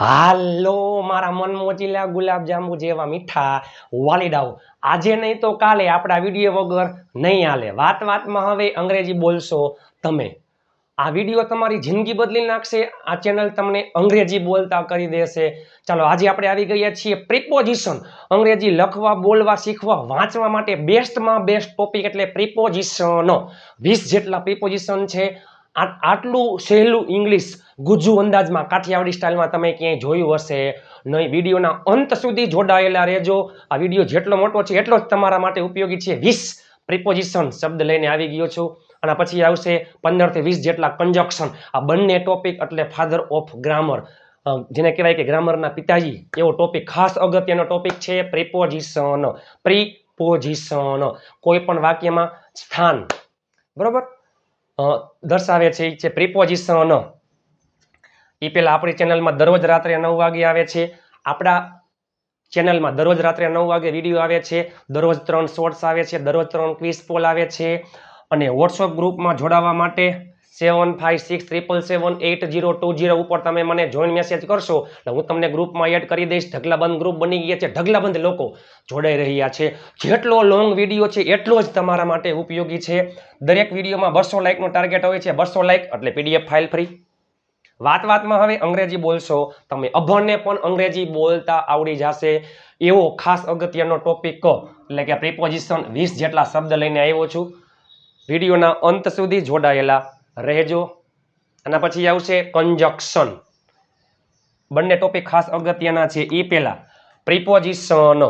હાલો, મારા મન મોજીલા ગુલાબજાંબુ જેવા મીઠા વાલીડાઓ. આજે નહીં તો કાલે આપણા વીડિયો વગર નહીં હાલે. વાત વાતમાં હવે અંગ્રેજી બોલશો તમે. આ વીડિયો તમારી જિંદગી બદલી નાખશે. આ ચેનલ તમને અંગ્રેજી બોલતા કરી દેશે. ચાલો, આજે આપણે આવી ગયા છીએ પ્રિપોઝિશન અંગ્રેજી લખવા, બોલવા, શીખવા, વાંચવા માટે બેસ્ટમાં બેસ્ટ ટોપિક એટલે પ્રિપોઝિશનો વીસ જેટલા પ્રિપોઝિશન છે. આટલું સહેલું ઇંગ્લિશ ગુજુ અંદાજમાં, કાઠિયાવાડી સ્ટાઇલમાં તમે ક્યાંય જોયું હશે? નહીં, વિડીયોના અંત સુધી જોડાયેલા રહેજો. આ વીડિયો જેટલો મોટો છે, એટલો જ તમારા માટે ઉપયોગી છે. વીસ પ્રિપોઝિશન શબ્દ લઈને આવી ગયો છું. અને પછી આવશે પંદરથી વીસ જેટલા કંજક્શન આ બંને ટોપિક એટલે ફાધર ઓફ ગ્રામર જેને કહેવાય કે ગ્રામરના પિતાજી. એવો ટોપિક ખાસ અગત્યનો ટોપિક છે પ્રિપોઝિશન પ્રિપોઝિશન કોઈ પણ વાક્યમાં સ્થાન. બરોબર? દર્શાવે છે એ છે, પ્રિપોઝિશન એ પહેલાં આપણી ચેનલમાં દરરોજ રાત્રે નવ વાગે આવે છે. આપણા ચેનલમાં દરરોજ રાત્રે નવ વાગે વીડિયો આવે છે. દરરોજ ત્રણ શોર્ટ્સ આવે છે, દરરોજ ત્રણ ક્વિઝ પોલ આવે છે. અને વોટ્સઅપ ગ્રુપમાં જોડાવા માટે seven five six triple seven eight zero two zero ઉપર તમે મને જોઈન મેસેજ કરશો, એટલે હું તમને ગ્રુપમાં એડ કરી દઈશ. ઢગલાબંધ ગ્રુપ બની ગયા છે. ઢગલાબંધ લોકો જોડાઈ રહ્યા છે. જેટલો લોંગ વીડિયો છે, એટલો જ તમારા માટે ઉપયોગી છે. દરેક વિડીયોમાં બસો લાઇકનું ટાર્ગેટ હોય છે, બસો લાઇક એટલે પીડીએફ ફાઇલ ફ્રી વાત વાતમાં હવે અંગ્રેજી બોલશો, તમે અભણને પણ અંગ્રેજી બોલતા આવડી જશે. એવો ખાસ અગત્યનો ટોપિક એટલે કે પ્રિપોઝિશન વીસ જેટલા શબ્દ લઈને આવ્યો છું. વિડીયોના અંત સુધી જોડાયેલા રહેજો. અને પછી આવશે કન્જક્શન બંને ટોપિક ખાસ અગત્યના છે. એ પહેલા પ્રિપોઝિશન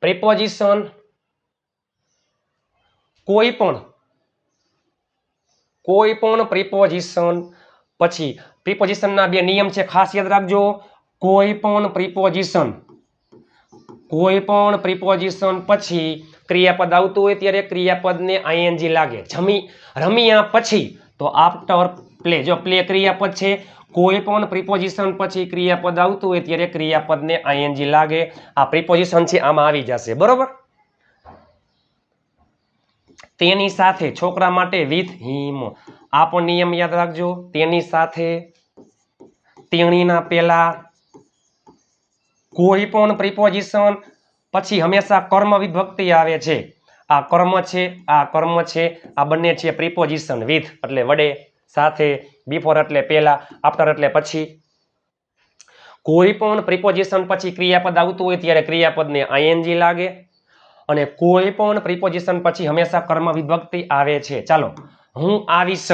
પ્રિપોઝિશન કોઈ પણ કોઈ પણ પ્રિપોઝિશન પછી પ્રિપોઝિશનના બે નિયમ છે. ખાસ યાદ રાખજો. કોઈ પણ પ્રિપોઝિશન કોઈ પણ પ્રિપોઝિશન પછી ક્રિયાપદ આવતું હોય ત્યારે ક્રિયાપદને આઈએનજી લાગે. જમી, રમ્યા પછી તો આફ્ટર પ્લે જો પ્લે ક્રિયાપદ છે, કોઈ પણ પ્રિપોઝિશન પછી ક્રિયાપદ આવતું હોય ત્યારે ક્રિયાપદને આઈએનજી લાગે. આ પ્રિપોઝિશન છે, આમાં આવી જશે. બરોબર? તેની સાથે છોકરા માટે વિથ હિમ આ પણ નિયમ યાદ રાખજો. તેની સાથે તેણીના પહેલા કોઈ પણ પ્રિપોઝિશન પછી હંમેશા કર્મ વિભક્તિ આવે છે. આ કર્મ છે, આ કર્મ છે, આ બંને છે પ્રિપોઝિશન વિથ એટલે વડે, સાથે બિફોર એટલે પહેલા આફ્ટર એટલે પછી. કોઈ પણ પ્રિપોઝિશન પછી ક્રિયાપદ આવતું હોય ત્યારે ક્રિયાપદને આઈએનજી લાગે અને કોઈ પણ પ્રિપોઝિશન પછી હંમેશા કર્મ વિભક્તિ આવે છે. ચાલો, હું આવીશ.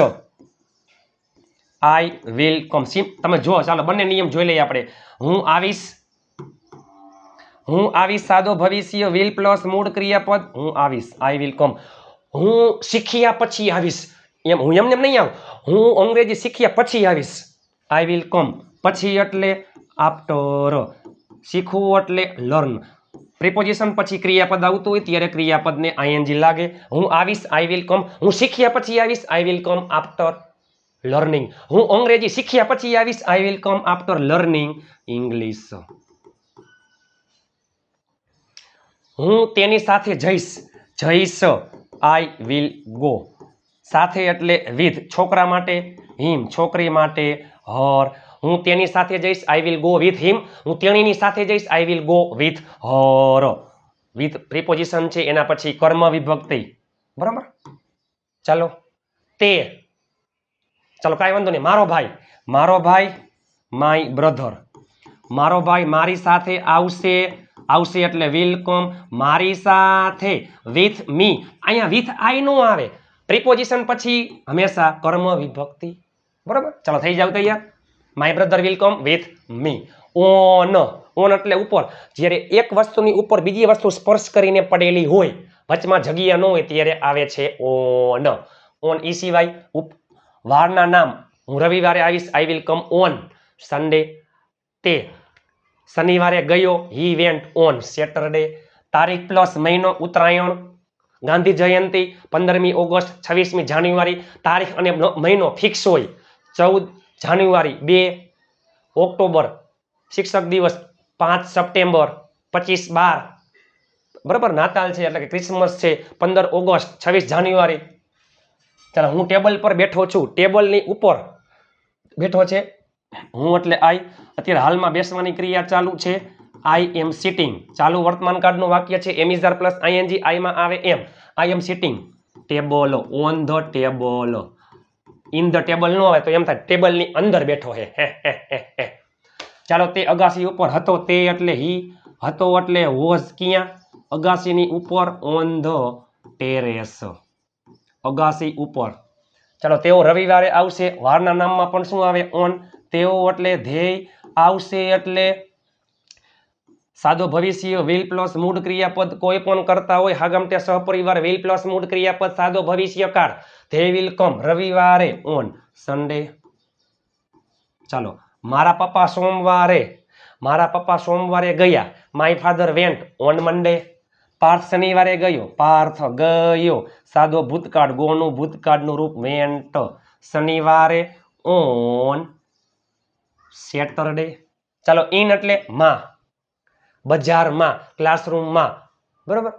આઈ વિલ કમ સિમ તમે જો ચાલો, બંને નિયમ જોઈ લઈએ આપણે. હું આવીશ. હું આવીશ સાદો ભવિષ્ય વિલ પ્લસ મૂળ ક્રિયાપદ. હું આવીશ. આઈ વિલ કમ હું શીખ્યા પછી આવીશ. એમ, હું એમને એમ નહીં આવું. હું અંગ્રેજી શીખ્યા પછી આવીશ. આઈ વિલ કમ પછી એટલે આફ્ટર શીખવું એટલે લર્ન પ્રિપોઝિશન પછી ક્રિયાપદ આવતું હોય ત્યારે ક્રિયાપદને આઈએનજી લાગે. હું આવીશ. આઈ વિલ કમ હું શીખ્યા પછી આવીશ. I will come after learning હું અંગ્રેજી શીખ્યા પછી આવીશ. I will come after learning English હું તેની સાથે જઈશ. જઈશ. આઈ વિલ ગો સાથે એટલે વિથ છોકરા માટે હિમ છોકરી માટે હર હું તેની સાથે જઈશ I will go with him હું તેણીની સાથે જઈશ I will go with her with preposition છે, એના પછી કર્મ વિભક્તિ. બરાબર? ચાલો. તે. ચાલો, કાંઈ વાંધો નહીં. મારો ભાઈ. મારો ભાઈ માય બ્રધર મારો ભાઈ મારી સાથે આવશે. આવશે એટલે વિલકોમ મારી સાથે વિથ મી અહીંયા વિથ આઈ નો આવે. પ્રિપોઝિશન પછી હંમેશા કર્મ વિભક્તિ. બરાબર? ચાલો, થઈ જાવ તૈયાર. My brother will come with me on on એટલે ઉપર. જ્યારે એક વસ્તુની ઉપર બીજી વસ્તુ સ્પર્શ કરીને પડેલી હોય, વચમાં જગ્યા ન હોય, ત્યારે આવે છે ઓન ઓન ઈ સિવાય ઉપ, વારના નામ. હું રવિવારે આવીશ I will come on Sunday તે. શનિવારે ગયો હી વેન્ટ ઓન સેટરડે તારીખ પ્લસ મહિનો ઉત્તરાયણ, ગાંધી જયંતિ, પંદરમી ઓગસ્ટ, છવ્વીસમી જાન્યુઆરી. તારીખ અને મહિનો ફિક્સ હોય. ચૌદ જાન્યુઆરી બે, ઓક્ટોબર, શિક્ષક દિવસ પાંચ સપ્ટેમ્બર, પચીસ બાર. બરાબર, નાતાલ છે એટલે કે ક્રિસમસ છે, પંદર ઓગસ્ટ, છવ્વીસ જાન્યુઆરી. ચાલો, હું ટેબલ પર બેઠો છું. ટેબલની ઉપર બેઠો છે. હું એટલે આઈ અત્યારે હાલમાં બેસવાની ક્રિયા ચાલુ છે. આઈ એમ સિટિંગ ચાલુ વર્તમાન કાળનું વાક્ય છે. Am is are plus ING આઈમાં આવે એમ I am sitting table on the table in the table ન આવે તો એમ થાય ટેબલની અંદર બેઠો હે. હે હે હે ચાલો, તે અગાસી ઉપર હતો તે એટલે હી હતો એટલે વોઝ ક્યાં? અગાસીની ઉપર ઓન ધ ટેરેસ અગાસી ઉપર. ચાલો, તેઓ રવિવારે આવશે. વારના નામમાં પણ શું આવે? ઓન તેઓ એટલે ધ્યેય આવશે એટલે સાદો ભવિષ્ય, વિલ પ્લસ મૂળ ક્રિયાપદ કોઈ પણ કરતા હોય હાગમટે સહપરિવાર, વિલ પ્લસ મૂળ ક્રિયાપદ, સાદો ભવિષ્યકાળ ધે વિલ કમ. રવિવારે, ઓન. સન્ડે. ચાલો. મારા પપ્પા સોમવારે, મારા પપ્પા સોમવારે ગયા. My father went on Monday. Parth શનિવારે ગયો. પાર્થ ગયો. સાદો ભૂતકાળ, ગોનું ભૂતકાળનું રૂપ વેન્ટ. શનિવારે, ઓન. સેટરડે ચાલો ઇન એટલે માં. બજારમાં ક્લાસરૂમમાં બરાબર?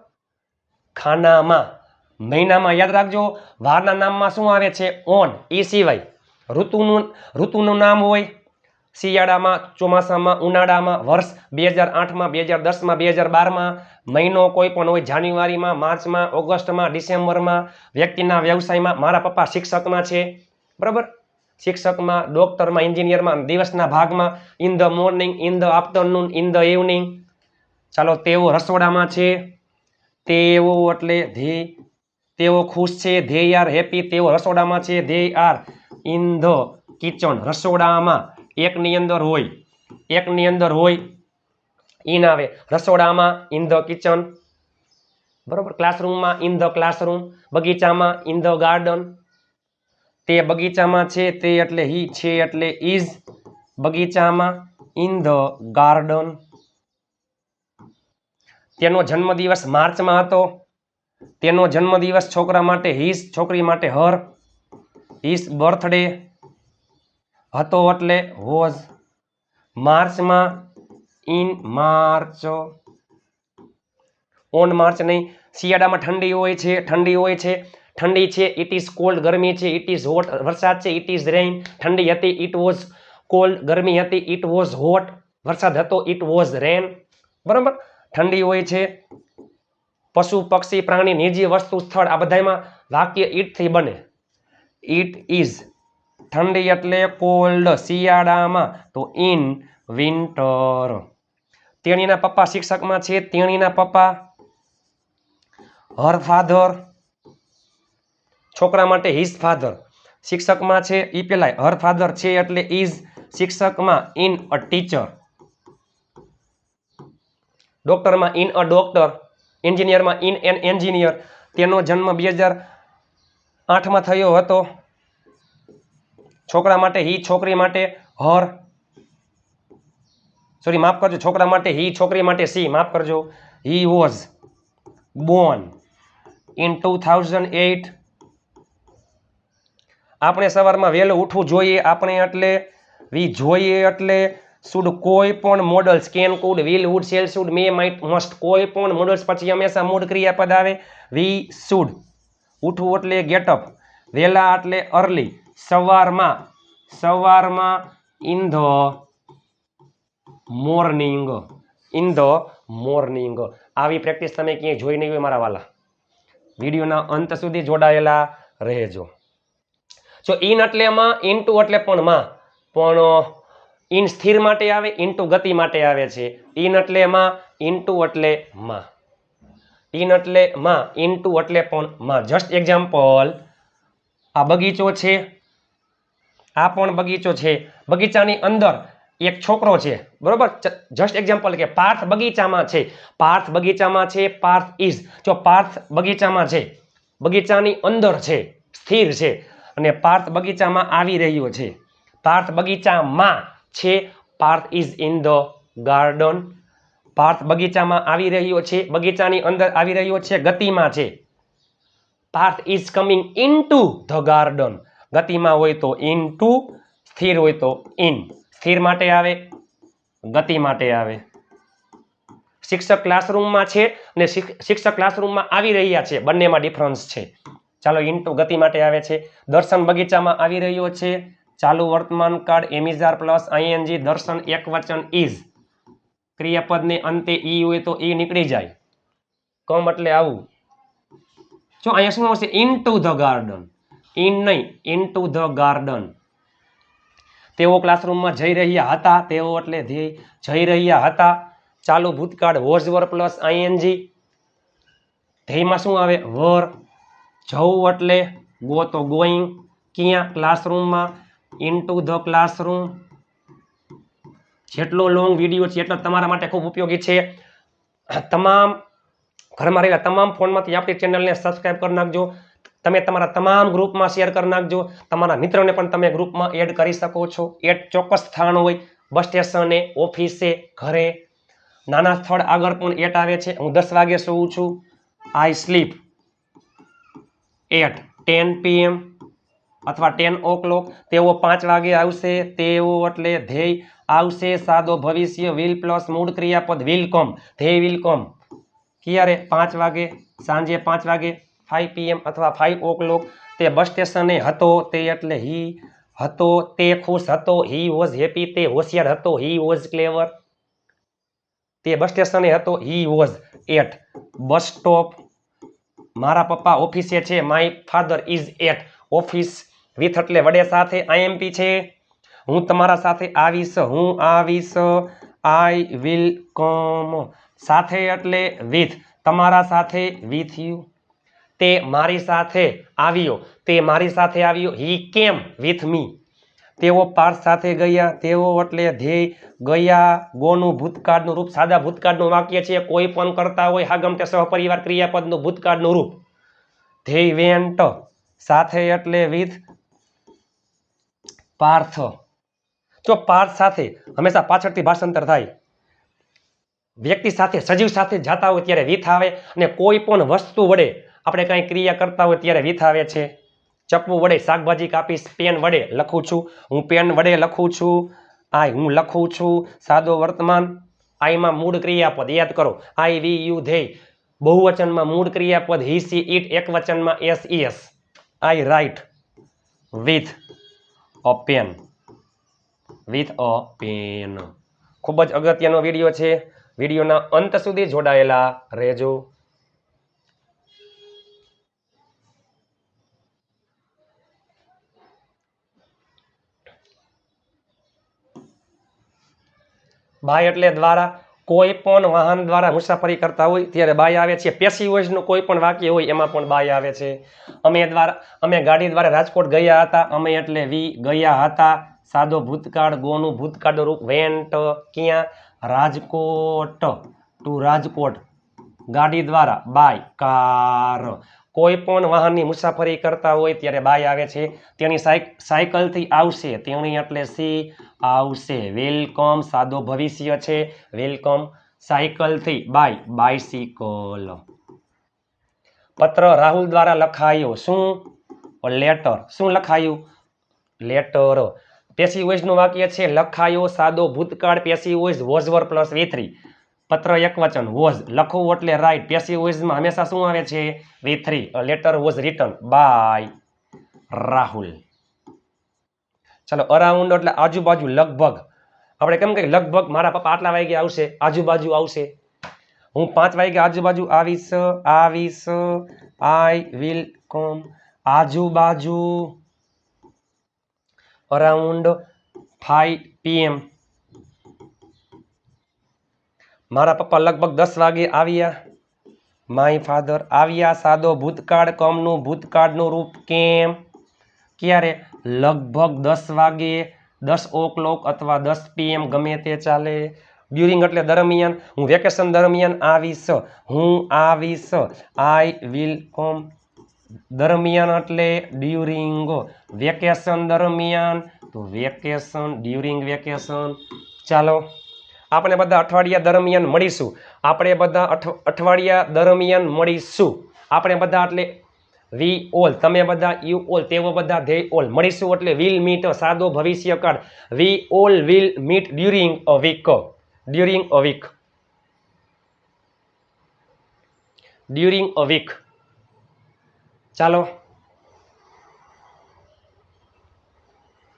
ખાનામાં. મહિનામાં યાદ રાખજો, વારના નામમાં શું આવે છે? ઓન એ સિવાય ઋતુનું ઋતુનું નામ હોય. શિયાળામાં, ચોમાસામાં, ઉનાળામાં, વર્ષ બે હજાર આઠમાં, બે હજાર દસમાં, બે હજાર બારમાં. મહિનો કોઈ પણ હોય, જાન્યુઆરીમાં, માર્ચમાં, ઓગસ્ટમાં, ડિસેમ્બરમાં વ્યક્તિના વ્યવસાયમાં મારા પપ્પા શિક્ષકમાં છે. બરાબર? શિક્ષકમાં, ડોક્ટરમાં, એન્જિનિયરમાં દિવસના ભાગમાં in the morning in the afternoon in the evening ચાલો, તેઓ રસોડામાં છે. તેઓ એટલે ધે, તેઓ ખુશ છે, ધે આર હેપી, તેઓ રસોડામાં છે, they are in the kitchen રસોડામાં. એકની અંદર હોય, એકની અંદર હોય ઇન આવે. રસોડામાં ઇન ધ કિચન બરોબર? ક્લાસરૂમમાં ઇન ધ ક્લાસરૂમ બગીચામાં ઇન ધ ગાર્ડન તે બગીચામાં છે, તે એટલે હી છે એટલે ઇઝ બગીચામાં ઇન ધ ગાર્ડન તેનો જન્મદિવસ માર્ચમાં હતો. તેનો જન્મદિવસ છોકરા માટે હિસ છોકરી માટે હર હિસ બર્થડે હતો એટલે હોઝ માર્ચમાં ઇન માર્ચ ઓન માર્ચ નહીં, શિયાળામાં ઠંડી હોય છે, ઠંડી હોય છે ઠંડી છે ઇટ ઇઝ કોલ્ડ ગરમી છે ઇટ ઇઝ હોટ વરસાદ છે ઇટ ઇઝ રેઇન ઠંડી હતી ઇટ વોઝ કોલ્ડ ગરમી હતી ઇટ વોઝ હોટ વરસાદ હતો ઇટ વોઝ રેન બરાબર? ઠંડી હોય છે, પશુ, પક્ષી, પ્રાણી નિજી વસ્તુ, સ્થળ, આ બધામાં વાક્ય ઈટથી બને. ઇટ ઇઝ ઠંડી એટલે કોલ્ડ શિયાળામાં, તો ઇન વિન્ટર તેણીના પપ્પા શિક્ષકમાં છે, તેણીના પપ્પા હર ફાધર છોકરા માટે હિઝ ફાધર શિક્ષકમાં છે એ પેલાય હર ફાધર છે એટલે ઇઝ શિક્ષકમાં ઇન અ ટીચર ડોક્ટરમાં ઇન અ ડોક્ટર એન્જિનિયરમાં ઇન એન એન્જિનિયર તેનો જન્મ બે હજાર આઠમાં થયો હતો. છોકરા માટે હી છોકરી માટે હર સોરી માફ કરજો, છોકરા માટે હી છોકરી માટે સી માફ કરજો. He was born in two thousand eight આપણે સવારમાં વહેલું ઉઠવું જોઈએ, આપણે એટલે વી જોઈએ એટલે શુડ કોઈ પણ model scan could will would shall should may might must કોઈ પણ મોડલ્સ પછી હંમેશા મૂળ ક્રિયાપદ આવે. વી શુડ ઉઠવું એટલે ગેટઅપ વહેલા એટલે અર્લી સવારમાં સવારમાં in the morning in the morning આવી પ્રેક્ટિસ તમે ક્યાંય જોઈ નહીં હોય મારા વાલા. વિડીયોના અંત સુધી જોડાયેલા રહેજો. જો ઇન એટલે માં ઇન ટુ એટલે પણ માં. પણ ઇન સ્થિર માટે આવે ઇન ટુ ગતિ માટે આવે છે. ઇન એટલે માં ઇન ટુ એટલે માં. ઇન એટલે માં ઇન ટુ એટલે પણ માં. જસ્ટ એક્ઝામ્પલ, આ બગીચો છે. આ પણ બગીચો છે. બગીચાની અંદર એક છોકરો છે. બરોબર? જસ્ટ એક્ઝામ્પલ કે પાર્થ બગીચામાં છે. પાર્થ બગીચામાં છે, પાર્થ ઇઝ જો પાર્થ બગીચામાં છે, બગીચાની અંદર છે, સ્થિર છે અને પાર્થ બગીચામાં આવી રહ્યો છે. પાર્થ બગીચામાં છે, Parth is in the garden Parth બગીચામાં આવી રહ્યો છે, બગીચાની અંદર આવી રહ્યો છે, ગતિમાં છે. Parth is coming into the garden ગતિમાં હોય તો ઇન ટુ સ્થિર હોય તો ઇન સ્થિર માટે આવે, ગતિ માટે આવે. શિક્ષક ક્લાસરૂમમાં છે અને શિક- શિક્ષક ક્લાસરૂમમાં આવી રહ્યા છે. બંનેમાં ડિફરન્સ છે. ચાલો ઇન્ટુ ગતિ માટે આવે છે. દર્શન બગીચામાં આવી રહ્યો છે. ચાલુ વર્તમાન કાળ એમિઝાર પ્લસ આઈએનજી દર્શન એક વચન ઇઝ ક્રિયાપદને અંતે ઈ હોય તો ઈ નીકળી જાય. કમ એટલે આવું. જો અહીંયા શું આવશે in two the garden in નહીં ઇન ટુ ધ ગાર્ડન તેઓ ક્લાસરૂમમાં જઈ રહ્યા હતા. તેઓ એટલે જઈ રહ્યા હતા. ચાલુ ભૂતકાળ was were plus I N G. ધ્યેયમાં શું આવે? વર. જવું એટલે ગો તો ગોઈંગ. ક્યાં ક્લાસરૂમમાં? ઇન ટુ ધ ક્લાસરૂમ જેટલો લોંગ વીડિયો છે એટલો તમારા માટે ખૂબ ઉપયોગી છે. તમામ ઘરમાં રહેલા તમામ ફોનમાંથી આપણી ચેનલને સબસ્ક્રાઈબ કરી નાખજો. તમે તમારા તમામ ગ્રુપમાં શેર કરી નાખજો. તમારા મિત્રોને પણ તમે ગ્રુપમાં એડ કરી શકો છો. એડ ચોક્કસ સ્થાન હોય, બસ સ્ટેશને ઓફિસે ઘરે. નાના સ્થળ આગળ પણ એટ આવે છે. હું દસ વાગે સૂવું છું. I sleep at ten PM અથવા ટેન ઓ ક્લોક તેઓ પાંચ વાગે આવશે. તેઓ એટલે ધ્યેય આવશે. સાદો ભવિષ્ય વિલ પ્લસ મૂળ ક્રિયાપદ વિલ કમ ધ્યેય વિલ કોમ ક્યારે? પાંચ વાગે, સાંજે પાંચ વાગે ફાઈવ પીએમ અથવા ફાઈવ ઓ ક્લોક તે બસ સ્ટેશને હતો. તે એટલે હી હતો. તે ખુશ હતો. હી વોઝ હેપી તે હોશિયાર હતો. હી વોઝ ક્લેવર તે બસ સ્ટેશને હતો. He was at bus stop મારા પપ્પા ઓફિસે છે. My father is at office with એટલે વડે સાથે આઈએમપી છે. હું તમારા સાથે આવીશ. હું આવીશ. આઈ વિલ કમ સાથે એટલે વિથ તમારા સાથે વિથ યુ તે મારી સાથે આવ્યો. તે મારી સાથે આવ્યો. હી કેમ વિથ મી તેઓ પાર્થ સાથે ગયા, તેઓ એટલે ધ્યેય ગયા, ગોનું ભૂતકાળનું રૂપ, સાદા ભૂતકાળનું વાક્ય છે, કોઈ પણ કરતા હોય હાગમ ગમતે સહપરિવાર ક્રિયાપદનું ભૂતકાળનું રૂપ. ધ્યેય વેન્ટ, સાથે એટલે વિથ પાર્થ. જો પાર્થ સાથે હંમેશા પાછળથી ભાષાંતર થાય. વ્યક્તિ સાથે, સજીવ સાથે જાતા હોય ત્યારે વિથ આવે અને કોઈ પણ વસ્તુ વડે આપણે કાંઈ ક્રિયા કરતા હોય ત્યારે વિથ આવે છે. ચપ્પુ વડે શાકભાજી કાપીશ, પેન વડે લખું છું. હું પેન વડે લખું છું. આઈ હું લખું છું. સાદો વર્તમાન. આઈમાં મૂળ ક્રિયાપદ, યાદ કરો. આઈ વી યુ ધેય બહુવચનમાં મૂળ ક્રિયાપદ, હી સી ઇટ એક વચનમાં S S. I write with a pen. With a pen. ખૂબ જ અગત્યનો વીડિયો છે. વિડીયોના અંત સુધી જોડાયેલા રહેજો. બાય એટલે દ્વારા કોઈ પણ વાહન દ્વારા મુસાફરી કરતા હોય ત્યારે બાય આવે છે. પેસીવોઇઝનું કોઈ પણ વાક્ય હોય એમાં પણ બાય આવે છે. અમે દ્વારા, અમે ગાડી દ્વારા રાજકોટ ગયા હતા. અમે એટલે વી ગયા હતા. સાદો ભૂતકાળ, ગોનું ભૂતકાળનું રૂપ. વેન્ટ ક્યાં? રાજકોટ. ટુ રાજકોટ. ગાડી દ્વારા બાય, કાર. કોઈ પણ વાહનની મુસાફરી કરતા હોય ત્યારે બાય આવે છે. તેની સાયક, સાયકલથી આવશે. તેણી એટલે સી, આવશે. વેલકમ, સાદો ભવિષ્ય છે. વેલકમ, સાયકલથી બાય બાયસિકલ પત્ર રાહુલ દ્વારા લખાયો. શું? લેટર. શું લખાયું? લેટર. પેસી વોઇસનું વાક્ય છે, લખાયો સાદો ભૂતકાળ passive voice was were plus V three. પત્ર એક વચન, વોઝ લખવું એટલે રાઈટ. પેસી વોઇસમાં હંમેશા શું આવે છે? V three letter was written by Rahul. ચાલો અરાઉન્ડ એટલે આજુબાજુ લગભગ. આપણે કેમ કહીએ? લગભગ મારા પપ્પા આટલા વાગે આવશે. આજુબાજુ આવશે. હું પાંચ વાગે આજુબાજુ આવીશ. આવીશ. આઈ વિલ કોમ આજુબાજુ. અરાઉન્ડ ફાઈવ પીએમ મારા પપ્પા લગભગ દસ વાગે આવ્યા. માય ફાધર આવ્યા. સાદો ભૂતકાળ, કમનું ભૂતકાળનું રૂપ કેમ? ક્યારે? લગભગ દસ વાગે, દસ ઓ ક્લોક અથવા દસ પીએમ ગમે તે ચાલે. ડ્યુરિંગ એટલે દરમિયાન, હું વેકેશન દરમિયાન આવીશ. હું આવીશ. આઈ વિલ કોમ દરમિયાન એટલે ડ્યુરિંગ વેકેશન દરમિયાન. તો વેકેશન ડ્યુરિંગ વેકેશન ચાલો. આપણે બધા અઠવાડિયા દરમિયાન મળીશું. આપણે બધા અઠ, અઠવાડિયા દરમિયાન મળીશું. આપણે બધા એટલે વી ઓલ, તમે બધા યુ ઓલ, તેઓ બધા ધે ઓલ. મળીશું એટલે વિલ મીટ સાદો ભવિષ્યકાળ. We all will meet during a week. During a week. During a week. ચાલો.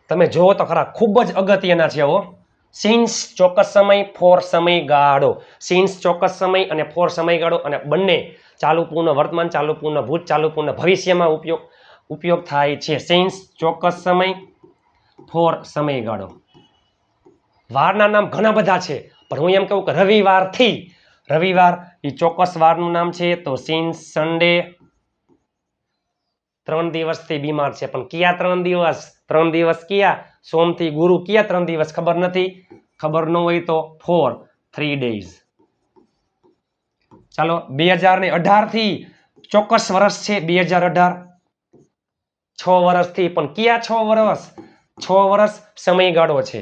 તમે જુઓ તો ખરા, ખૂબ જ અગત્યના છે હો. સિન્સ ચોક્કસ સમય ફોર સમયગાળો. સિન્સ ચોક્કસ સમય અને ફોર સમયગાળો અને બંને ચાલુ પૂર્ણ વર્તમાન, ચાલુ પૂર્ણ ભૂત, ચાલુ પૂર્ણ ભવિષ્યમાં ઉપયોગ ઉપયોગ થાય છે. સિન્સ ચોક્કસ સમય ફોર સમયગાળો. વારના નામ ઘણા બધા છે, પણ હું એમ કહું કે રવિવારથી, રવિવાર એ ચોક્કસ વારનું નામ છે, તો સિન્સ સન્ડે ત્રણ દિવસથી બીમાર છે. પણ કયા ત્રણ દિવસ? ત્રણ દિવસ કયા? સોમથી ગુરુ કયા ત્રણ દિવસ ખબર નથી? ખબર ન હોય તો ફોર થ્રી ડેઝ ચાલો, બે હજાર ને અઢારથી ચોક્કસ વર્ષ છે બે હજાર અઢાર. છ વર્ષથી પણ કયા છ વર્ષ છ વર્ષ સમયગાળો છે.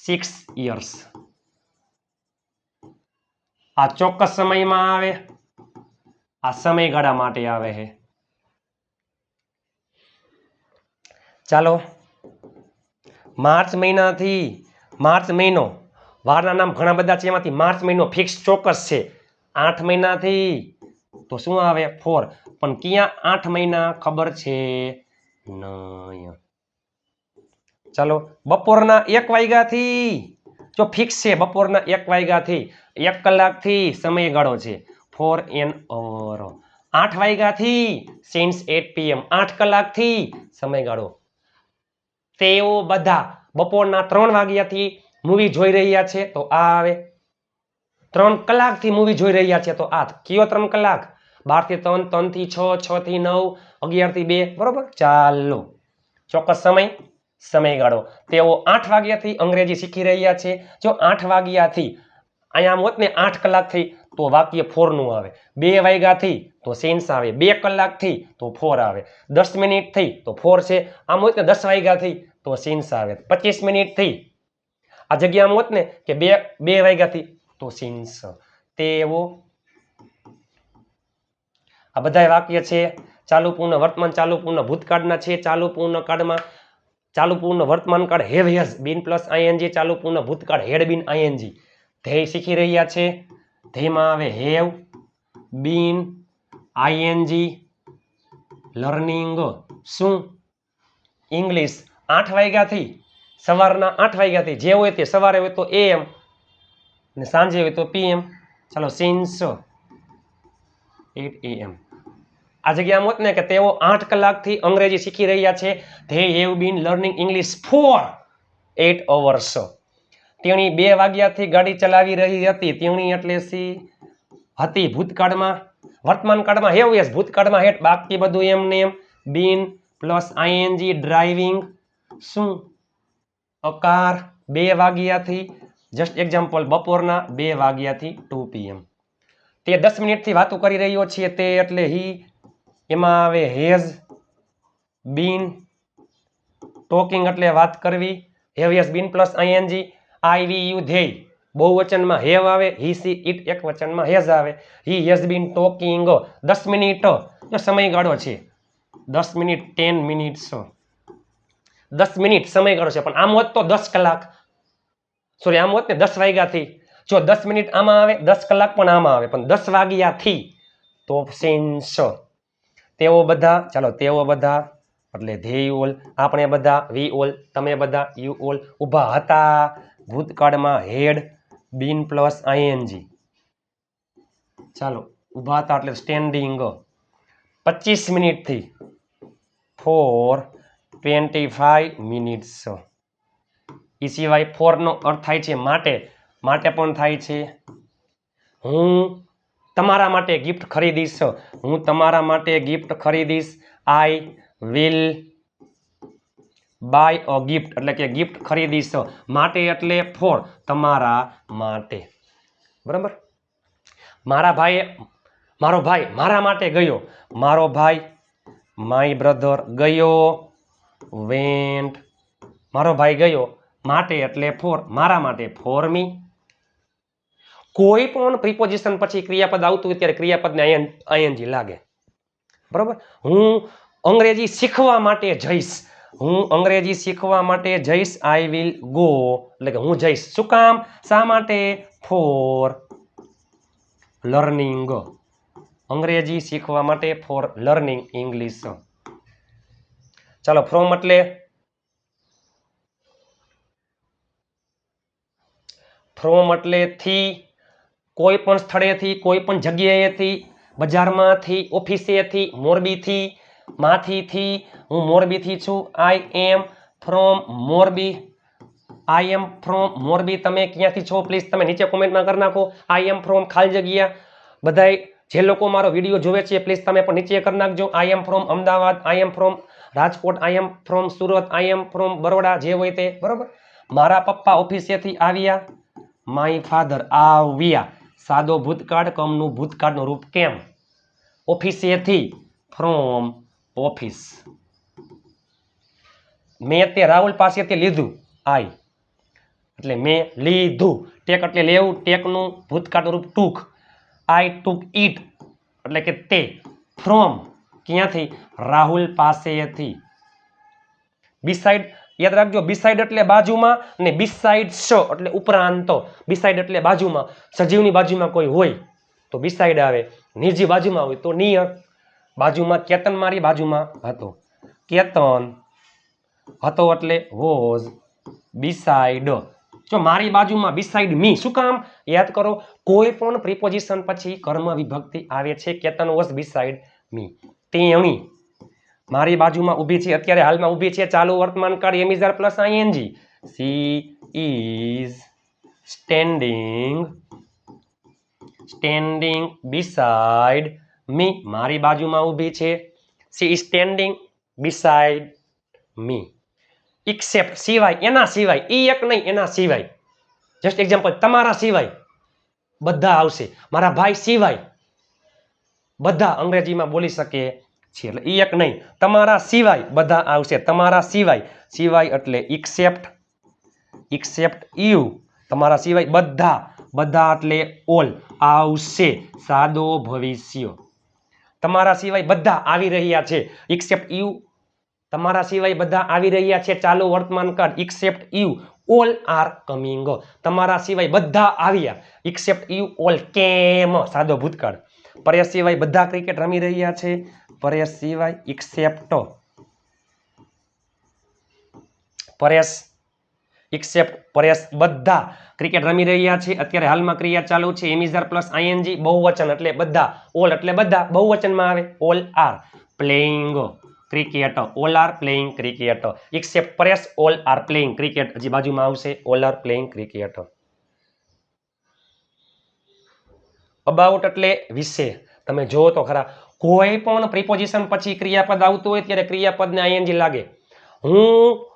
સિક્સ યર્સ આ ચોક્કસ સમયમાં આવે. આ સમયગાળા માટે આવે છે. ચાલો માર્ચ મહિનાથી, માર્ચ મહિનો, વારના નામ ઘણા બધા છે, એમાંથી માર્ચ મહિનો ફિક્સ ચોક્કસ છે. આઠ મહિનાથી, તો શું આવે? ફોર પણ ક્યાં આઠ મહિના? ખબર છે? નહીં. ચાલો, બપોરના એક વાગ્યાથી, જો ફિક્સ છે, બપોરના એક વાગ્યાથી, એક કલાકથી સમયગાળો છે. ફોર એન અવર આઠ વાગ્યાથી સિન્સ એટ પીએમ આઠ કલાકથી સમયગાળો તેઓ બધા બપોરના ત્રણ વાગ્યાથી મૂવી જોઈ રહ્યા છે. તો આ આવે. ત્રણ કલાકથી મૂવી જોઈ રહ્યા છે. તો આ કયો ત્રણ કલાક? બારથી ત્રણ ત્રણથી છ છ થી નવ અગિયારથી બે. બરોબર? ચાલો. ચોક્કસ સમય. સમયગાળો તેઓ આઠ વાગ્યાથી અંગ્રેજી શીખી રહ્યા છે. જો આઠ વાગ્યાથી, અહીંયા મોત ને આઠ કલાકથી તો વાક્ય ફોરનું આવે. બે વાગ્યાથી તો સેન્સ આવે. બે કલાકથી તો ફોર આવે. દસ મિનિટથી તો ફોર છે. આમ હોત ને દસ વાગ્યાથી તો સેન્સ આવે. પચીસ મિનિટથી આ જગ્યા આમ હોત ને કે બે બે વાગ્યાથી તો સેન્સ તેઓ આ બધા વાક્ય છે. ચાલુ પૂર્ણ વર્તમાન, ચાલુ પૂર્ણ ભૂતકાળના છે. ચાલુ પૂર્ણ કાળમાં, ચાલુ પૂર્ણ વર્તમાન કાળ have has been plus ING ચાલુ પૂર્ણ ભૂતકાળ હેડ બીન આઈએનજી ધ્યેય શીખી રહ્યા છે. ધ્યેયમાં આવે હેવ, બીન આઈએનજી લર્નિંગ, શું? ઇંગ્લિશ આઠ વાગ્યાથી, સવારના આઠ વાગ્યાથી, જે હોય તે સવારે હોય તો એમ, ને સાંજે હોય તો પીએમ ચાલો સિન્સ એટ એમ આ જગ્યા હોત ને કે તેઓ આઠ કલાકથી અંગ્રેજી શીખી રહ્યા છે. They have been learning English for eight hours. તેણી બે વાગ્યાથી ગાડી ચલાવી રહી હતી. તેણી એટલે સી હતી ભૂતકાળમાં, વર્તમાન કાળમાં હેવ યસ ભૂતકાળમાં હેઠ. બાકી બધું એમને એમ, been plus I N G driving, શું? અકાર, બે વાગ્યાથી જસ્ટ એક્ઝામ્પલ બપોરના બે વાગ્યાથી ટુ પીએમ તે દસ મિનિટથી વાતો કરી રહ્યો છે તે એટલે હી, એમાં આવે હેઝ, બીન, ટોકિંગ એટલે વાત કરવી. Have has been plus ING I we you ધ્યેય. બહુવચનમાં હેવ આવે હી સી ઇટ એક વચનમાં હેઝ આવે હી હેઝ બીન ટોકિંગ. દસ મિનિટ. સમયગાળો છે. દસ મિનિટ, ટેન મિનિટ્સ. દસ મિનિટ સમયગાળો છે. પણ આમ હોત તો દસ કલાક. સોરી, આમ હોત ને દસ વાગ્યાથી. જો દસ મિનિટ આમાં આવે, દસ કલાક પણ આમાં આવે. પણ દસ વાગ્યાથી તો સેન્સ. તેઓ બધા, ચાલો, તેઓ બધા, એટલે ધ્યેય ઓલ, આપણે બધા, વી ઓલ, તમે બધા, યુ ઓલ, ઊભા હતા. ભૂતકાળમાં હેડ, બીન પ્લસ આઈએનજી ચાલો, ઊભા હતા એટલે સ્ટેન્ડિંગ પચીસ મિનિટથી. ફોર ટ્વેન્ટી ફાઈવ મિનિટ્સ એ સિવાય ફોરનો અર્થ થાય છે માટે. માટે પણ થાય છે. હું તમારા માટે ગિફ્ટ ખરીદીશ. હું તમારા માટે gift ખરીદીશ. I will buy a gift એટલે કે ગિફ્ટ ખરીદીશ માટે એટલે ફોર તમારા માટે. બરાબર? મારા ભાઈએ, મારો ભાઈ મારા માટે ગયો. મારો ભાઈ માય બ્રધર ગયો. વેન્ટ મારો ભાઈ ગયો. માટે એટલે ફોર મારા માટે ફોર મી કોઈ પણ પ્રિપોઝિશન પછી ક્રિયાપદ આવતું હોય ત્યારે ક્રિયાપદને આઈએનજી લાગે. બરાબર? હું અંગ્રેજી શીખવા માટે જઈશ. હું અંગ્રેજી શીખવા માટે જઈશ આઈ વિલ ગો એટલે કે હું જઈશ. શું કામ? શા માટે? ફોર લર્નિંગ અંગ્રેજી શીખવા માટે ફોર લર્નિંગ ઇંગ્લિશ ચાલો ફ્રોમ એટલે? ફ્રોમ એટલે થી કોઈ પણ સ્થળેથી, કોઈ પણ જગ્યાએથી, બજારમાંથી, ઓફિસેથી, મોરબીથી માંથીથી હું મોરબીથી છું. I am from Morbi. I am from Morbi. તમે ક્યાંથી છો? પ્લીઝ તમે નીચે કોમેન્ટમાં કરી નાખો. આઈ એમ ફ્રોમ ખાલી જગ્યા બધાય જે લોકો મારો વીડિયો જોવે છે પ્લીઝ તમે પણ નીચે કરી નાખજો. I am from Ahmedabad. I am from Rajkot. I am from Surat. I am from Baroda. જે હોય તે. બરોબર? મારા પપ્પા ઓફિસેથી આવ્યા. માય ફાધર આવ્યા. સાદો ભૂતકાળ કમનું ભૂતકાળનું રૂપ કેમ? ઓફિસેથી ફ્રોમ ઓફિસ. મેં તે રાહુલ પાસેથી લીધું, આઈ. એટલે મેં લીધું. ટેક એટલે લેવું, ટેકનું ભૂતકાળનું રૂપ ટૂંક. આઈ ટૂંક ઇટ એટલે કે તે. ફ્રોમ, ક્યાંથી? રાહુલ પાસેથી. બિસાઇડ, યાદ રાખજો, બિસાઇડ એટલે બાજુમાં ને બિસાઇડ શ એટલે ઉપરાંત. બિસાઇડ એટલે બાજુમાં, સજીવની બાજુમાં કોઈ હોય તો બિસાઇડ આવે. નિર્જી બાજુમાં હોય તો નિયર બાજુમાં કેતન મારી બાજુમાં હતો. કેતન હતો એટલે વોઝ બિસાઇડ જો મારી બાજુમાં બિસાઇડ મી શું કામ? યાદ કરો, કોઈ પણ પ્રિપોઝિશન પછી કર્મ વિભક્તિ આવે છે, કેતન વોઝ બિસાઇડ મી તેણી મારી બાજુમાં ઊભી છે, અત્યારે હાલમાં ઊભી છે, ચાલુ વર્તમાન કાળ am is are plus ING she is standing standing beside me મારી બાજુમાં ઊભી છે. She is standing beside me except સિવાય, એના સિવાય એ એક નહીં, એના સિવાય. જસ્ટ એક્ઝામ્પલ તમારા સિવાય બધા આવશે. મારા ભાઈ સિવાય બધા અંગ્રેજીમાં બોલી શકે છે. એટલે એ એક નહીં, તમારા સિવાય બધા આવશે. તમારા સિવાય સિવાય એટલે એક્સેપ્ટ એક્સેપ્ટ યુ તમારા સિવાય બધા બધા એટલે ઓલ આવશે. સાદો ભવિષ્ય. તમારા સિવાય બધા આવી રહ્યા છે. એક્સેપ્ટ યુ તમારા સિવાય બધા આવી રહ્યા છે. ચાલુ વર્તમાન કાળ except you all are coming તમારા સિવાય બધા આવ્યા. એક્સેપ્ટ યુ ઓલ કેમ? સાદો ભૂતકાળ. પરેશ સિવાય બધા ક્રિકેટ રમી રહ્યા છે. પરેશ સિવાય એક્સેપ્ટ પરેશ એક્સેપ્ટ પરેશ બધા ક્રિકેટ રમી રહ્યા છે. અત્યારે હાલમાં ક્રિયા ચાલુ છે. એમિઝાર પ્લસ આઈએનજી બહુવચન એટલે બધા. ઓલ એટલે બધા. બહુવચનમાં આવે. All are playing cricket all are playing cricket except Paresh all are playing cricket હજી બાજુમાં આવશે. All are playing cricket about એટલે વિશે. તમે જુઓ તો ખરા. કોઈ પણ પ્રિપોઝિશન પછી ક્રિયાપદ આવતું હોય ત્યારે ક્રિયાપદને આઈએનજી લાગે. હું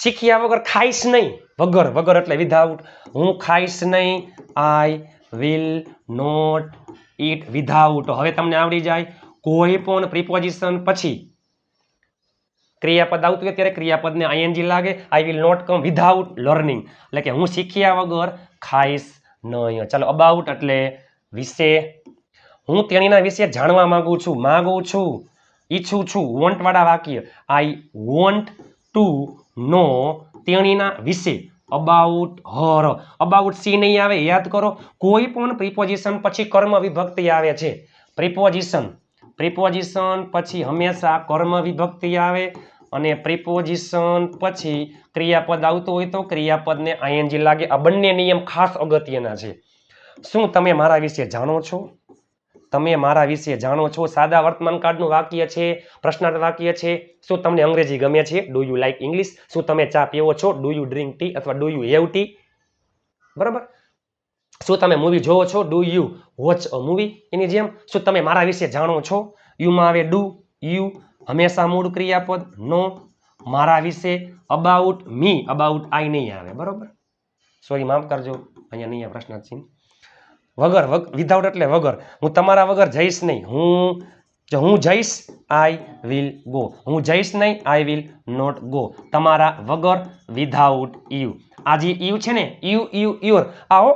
શીખ્યા વગર ખાઈશ નહીં. વગર વગર એટલે વિધાઉટ હું ખાઈશ નહીં. I will not eat without હવે તમને આવડી જાય, કોઈ પણ પ્રિપોઝિશન પછી ક્રિયાપદ આવતું હોય ત્યારે ક્રિયાપદને આઈએનજી લાગે. I will not come without learning એટલે કે હું શીખ્યા વગર ખાઈશ નહીં. ચાલો અબાઉટ એટલે વિશે. હું તેણીના વિશે જાણવા માગું છું માગું છું, ઈચ્છું છું. વોન્ટ વાળા વાક્ય. આઈ વોન્ટ ટુ નો તેણીના વિશે. અબાઉટ હર અબાઉટ સી નહીં આવે, યાદ કરો, કોઈ પણ પ્રિપોઝિશન પછી કર્મ વિભક્તિ આવે છે. પ્રિપોઝિશન પ્રિપોઝિશન પછી હંમેશા કર્મ વિભક્તિ આવે અને પ્રિપોઝિશન પછી ક્રિયાપદ આવતું હોય તો ક્રિયાપદને આઈએનજી લાગે. આ બંને નિયમ ખાસ અગત્યના છે. શું તમે મારા વિશે જાણો છો? તમે મારા વિશે જાણો છો? સાદા વર્તમાન કાળનું વાક્ય છે, પ્રશ્નાર્થ વાક્ય છે. શું તમને અંગ્રેજી ગમે છે? ડુ યુ લાઇક ઇંગ્લિશ શું તમે ચા પીવો છો? ડુ યુ ડ્રિંક ટી અથવા ડુ યુ હેવ ટી બરાબર? શું તમે મૂવી જોવો છો? Do you watch a movie એની જેમ, શું તમે મારા વિશે જાણો છો? યુમાં આવે ડુ યુ હંમેશા મૂળ ક્રિયાપદ? નો મારા વિશે અબાઉટ મી અબાઉટ આઈ નહીં આવે. બરાબર? સોરી માફ કરજો. અહીંયા નહીં આવે પ્રશ્નાર્થ ચિહ્ન. વગર વિધાઉટ એટલે વગર. હું તમારા વગર જઈશ નહીં. હું હું જઈશ આઈ વિલ ગો હું જઈશ નહીં આઈ વિલ નોટ ગો તમારા વગર વિધાઉટ યુ આ જે યુ છે ને યુ યુ યોર આવો,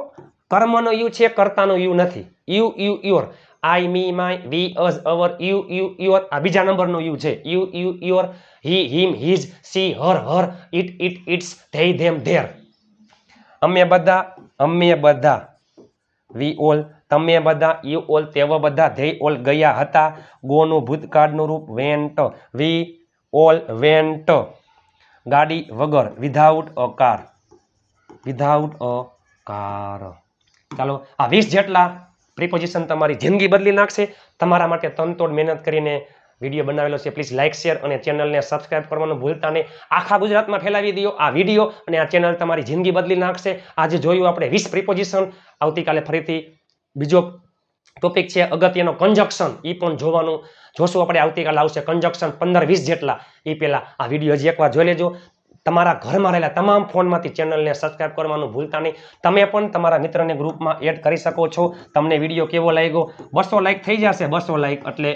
કર્મનો યુ છે, કર્તાનો યુ નથી. You you your I me my we us our you you your આ બીજા નંબરનો યુ છે. You you your he him his she her her it it its they them their અમે બધા અમે બધા વી ઓલ. તમે બધા યુ ઓલ તેઓ બધા ધેય ઓલ ગયા હતા. ગોનું ભૂતકાળનું રૂપ વેન્ટ. We all went. ગાડી વગર. Without a car without a car ચાલો, આ વીસ જેટલા પ્રિપોઝિશન તમારી જિંદગી બદલી નાખશે. તમારા માટે તનતોડ મહેનત કરીને વીડિયો બનાવેલો છે પ્લીઝ લાઇક શેર અને ચેનલને સબસ્ક્રાઇબ કરવાનું ભૂલતા નહીં. આખા ગુજરાતમાં ફેલાવી દો આ વીડિયો અને આ ચેનલ તમારી જિંદગી બદલી નાખશે. આજે જોયું આપણે વીસ પ્રિપોઝિશન આવતીકાલે ફરીથી બીજો ટોપિક છે, અગત્યનો કન્જક્શન એ પણ જોવાનું. જોશું આપણે આવતીકાલે આવશે કન્જક્શન પંદર વીસ જેટલા. એ પહેલાં આ વીડિયો હજી એકવાર જોઈ લેજો. તમારા ઘરમાં રહેલા તમામ ફોનમાંથી ચેનલને સબસ્ક્રાઇબ કરવાનું ભૂલતા નહીં. તમે પણ તમારા મિત્રને ગ્રુપમાં એડ કરી શકો છો. તમને વીડિયો કેવો લાગ્યો? બસો લાઇક થઈ જશે, બસો લાઇક એટલે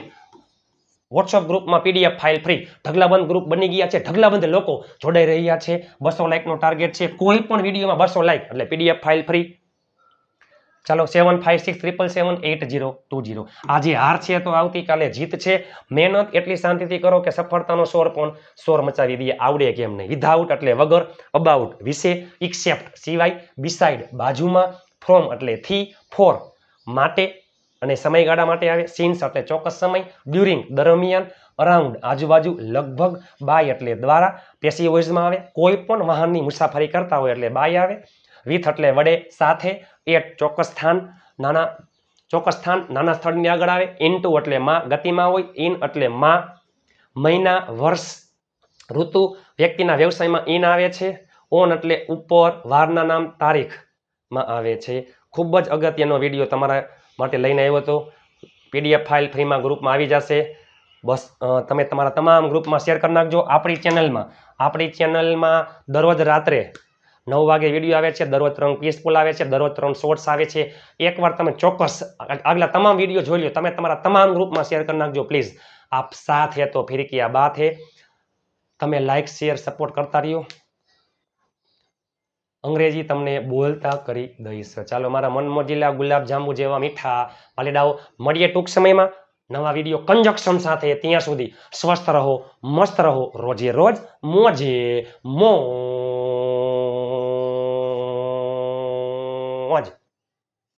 વોટ્સઅપ ગ્રુપમાં પીડીએફ ફાઇલ ફ્રી ઢગલાબંધ ગ્રુપ બની ગયા છે. ઢગલાબંધ લોકો જોડાઈ રહ્યા છે. બસો લાઇકનો ટાર્ગેટ છે. કોઈ પણ વિડીયોમાં બસો લાઇક એટલે પીડીએફ ફાઇલ ફ્રી ચાલો seven five six triple seven eight zero two zero આજે હાર છે તો આવતીકાલે જીત છે. મહેનત એટલી શાંતિથી કરો કે સફળતાનો સ્વર પણ સ્વર મચાવી દઈએ. આવડે કેમ નહીં. વિધાઉટ એટલે વગર અબાઉટ વિશે ઇક્સેપ્ટ સિવાય બિસાઇડ બાજુમાં ફ્રોમ એટલે થી ફોર માટે અને સમયગાળા માટે આવે સિન્સ એટલે ચોક્કસ સમય ડ્યુરિંગ દરમિયાન અરાઉન્ડ આજુબાજુ લગભગ બાય એટલે દ્વારા પેસી વોઇસમાં આવે. કોઈ પણ વાહનની મુસાફરી કરતા હોય એટલે બાય આવે. વિથ એટલે વડે સાથે એટ ચોક્કસ સ્થાન નાના ચોક્કસ સ્થાન નાના સ્થળની આગળ આવે. ઇનટુ એટલે માં ગતિમાં હોય. ઇન એટલે માં મહિના, વર્ષ, ઋતુ, વ્યક્તિના વ્યવસાયમાં ઇન આવે છે. ઓન એટલે ઉપર, વારના નામ, તારીખમાં આવે છે. ખૂબ જ અગત્યનો વીડિયો તમારા માટે લઈને આવ્યો હતો. પીડીએફ ફાઇલ ફ્રીમાં ગ્રુપમાં આવી જશે. બસ તમે તમારા તમામ ગ્રુપમાં શેર કરી નાખજો. આપણી ચેનલમાં આપણી ચેનલમાં દરરોજ રાત્રે નવ વાગે વીડિયો આવે છે, દરરોજ ત્રણ પીસફુલ આવે છે, દરરોજ ત્રણ શોર્ટ્સ આવે છે. એકવાર તમે ચોક્કસ આગલા તમામ વીડિયો જોઈ લો તમે તમારા તમામ ગ્રુપમાં શેર કરી નાખજો પ્લીઝ આપ સાથ હે તો ફિર કિયા બાત હે. તમે લાઈક શેર સપોર્ટ કરતા રહ્યો. અંગ્રેજી તમને બોલતા કરી દઈશ. ચાલો, મારા મનમોજીલા ગુલાબજાંબુ ગુલાબ જેવા મીઠા પાલીડાઓ મળીએ ટૂંક સમયમાં. નવા વીડિયો કંજક્શન સાથે ત્યાં સુધી સ્વસ્થ રહો, મસ્ત રહો, રોજે રોજ મોજે મોજ